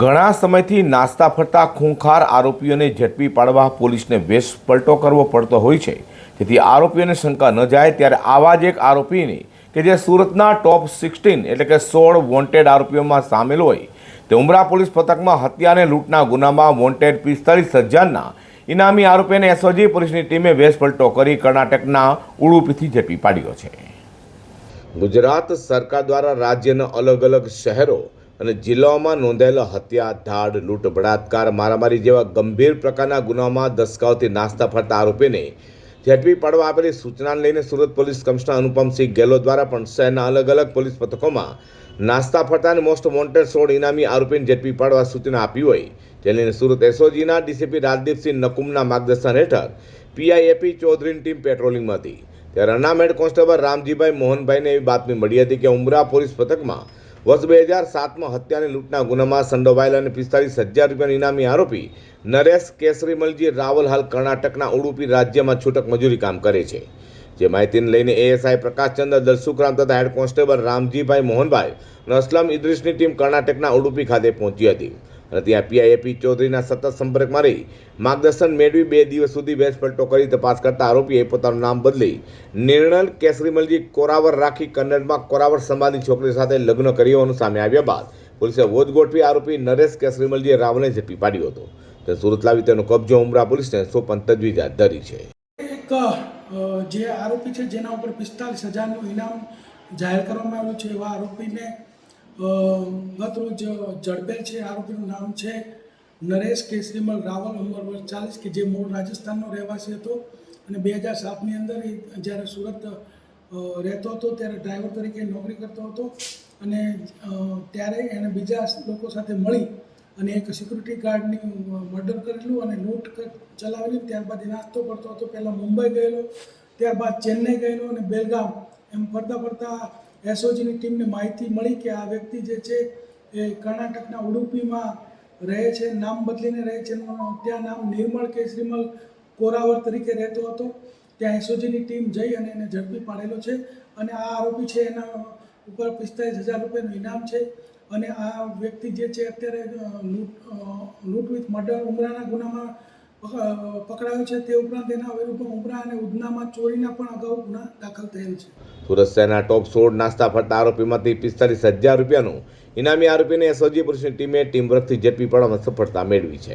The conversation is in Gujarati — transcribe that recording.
ઘણા સમયથી નાસ્તા ફરતા ખૂંખાર આરોપીઓને ઝડપી પાડવા પોલીસને વેશ પલટો કરવો પડતો હોય છે. જેથી આરોપીઓને શંકા ન જાય ત્યારે આવા જ એક આરોપીની કે જે સુરતના ટોપ સિક્સટીન એટલે કે સોળ વોન્ટેડ આરોપીઓમાં સામેલ હોય. તે ઉમરા પોલીસ પથકમાં હત્યા અને લૂંટના ગુનામાં વોન્ટેડ પિસ્તાલીસ હજારના ઇનામી આરોપીને એસઓજી પોલીસની ટીમે વેશ પલટો કરી કર્ણાટકના ઉડુપીથી ઝડપી પાડ્યો છે. ગુજરાત સરકાર દ્વારા રાજ્યના અલગ અલગ શહેરો અને જિલ્લાઓમાં નોંધાયેલા હત્યા, ધાડ, લૂંટ, બળાત્કાર, મારામારી જેવા ગંભીર પ્રકારના ગુનામાં દસકાઓથી નાસ્તા ફરતા આરોપીને ઝડપી પાડવા આપેલી સૂચનાને લઈને સુરત પોલીસ કમિશનર અનુપમસિંહ ગેલો દ્વારા પણ શહેરના અલગ અલગ પોલીસ પથકોમાં નાસ્તા ફરતા અને મોસ્ટ વોન્ટેડ સોળ ઇનામી આરોપીને ઝડપી પાડવા સૂચના આપી હોય. જે લઈને સુરત એસઓજીના ડીસીપી રાજદીપસિંહ નકુમના માર્ગદર્શન હેઠળ પીઆઈએપી ચૌધરીની ટીમ પેટ્રોલિંગમાં હતી. ત્યારે અનામેડ કોન્સ્ટેબલ રામજીભાઈ મોહનભાઈને એવી બાતમી મળી હતી કે ઉમરા પોલીસ પથકમાં વર્ષ બે હજાર સાતમાં હત્યા અને લૂંટના ગુનામાં સંડોવાયેલા અને પિસ્તાલીસ હજાર રૂપિયાના ઇનામી આરોપી નરેશ કેસરીમલજી રાવલ હાલ કર્ણાટકના ઉડુપી રાજ્યમાં છૂટક મજૂરી કામ કરે છે. જે માહિતીને લઈને એએસઆઈ પ્રકાશચંદ્ર દલસુખરામ તથા હેડ કોન્સ્ટેબલ રામજીભાઈ મોહનભાઈ અને અસલમ ઇદ્રીસની ટીમ કર્ણાટકના ઉડુપી ખાતે પહોંચી હતી. અને ત્યાં પીઆઈએપી ચૌધરીના સતત સંપર્કમાં રહી માર્ગદર્શન મેળવી બે દિવસ સુધી વેચપલટો કરી તપાસ કરતા આરોપીએ પોતાનું નામ બદલી નિર્ણલ કેસરીમલજી કોરાવર રાખી કન્નડમાં કોરાવર સમાજની છોકરી સાથે લગ્ન કર્યું હોવાનું સામે આવ્યા બાદ પોલીસે વોજ ગોઠવી આરોપી નરેશ કેસરીમલજી રાવલને ઝડપી પાડ્યો હતો. તે સુરત લાવી તેનો કબજો ઉમરા પોલીસને સોંપન તજવીજ હાથ ધરી છે. એક જે આરોપી છે જેના ઉપર પિસ્તાલીસ હજારનું ઇનામ જાહેર કરવામાં આવ્યું છે એવા આરોપીને અ, ગત ઝડપેલ છે આરોપીનું નામ છે નરેશ કેસરીમલ રાવલ ઉંમર વર્ષ ચાલીસ કે જે મૂળ રાજસ્થાનનો રહેવાસી હતો. અને બે હજાર સાતની અંદર એ જ્યારે સુરત રહેતો હતો ત્યારે ડ્રાઈવર તરીકે નોકરી કરતો હતો. અને ત્યારે એણે બીજા લોકો સાથે મળી અને એક સિક્યુરિટી ગાર્ડની મર્ડર કરેલું અને લૂંટ ચલાવેલી. ત્યારબાદ એ નાસ્તો કરતો હતો. પહેલાં મુંબઈ ગયેલો ત્યારબાદ ચેન્નઈ ગયેલો અને બેલગામ. એમ ફરતા ફરતા એસઓજીની ટીમને માહિતી મળી કે આ વ્યક્તિ જે છે એ કર્ણાટકના ઉડુપીમાં રહે છે, નામ બદલીને રહે છે ત્યાં નામ નિર્મળ કેસરીમલ કોરાવર તરીકે રહેતો હતો. ત્યાં એસઓજીની ટીમ જઈ અને એને ઝડપી પાડેલો છે અને આ આરોપી છે એના ઉપર પિસ્તાલીસ હજાર રૂપિયાનું ઇનામ છે અને આ વ્યક્તિ જે છે અત્યારે લૂંટ લૂંટ વિથ મર્ડર, ઉમરાના ગુનામાં પકડાયો છે તે ઉપરાંત એના વિરુદ્ધમાં ઉમરા અને ઉધનામાં ચોરીના પણ અગાઉ ગુના દાખલ થયેલ છે. સુરત શહેરના ટોપ સોળ નાસ્તા ફરતા આરોપીમાંથી પિસ્તાલીસ હજાર રૂપિયાનું ઇનામી આરોપીને એસઓજી પોલીસની ટીમે ટીમ વર્કથી ઝડપી પાડવામાં સફળતા મેળવી છે.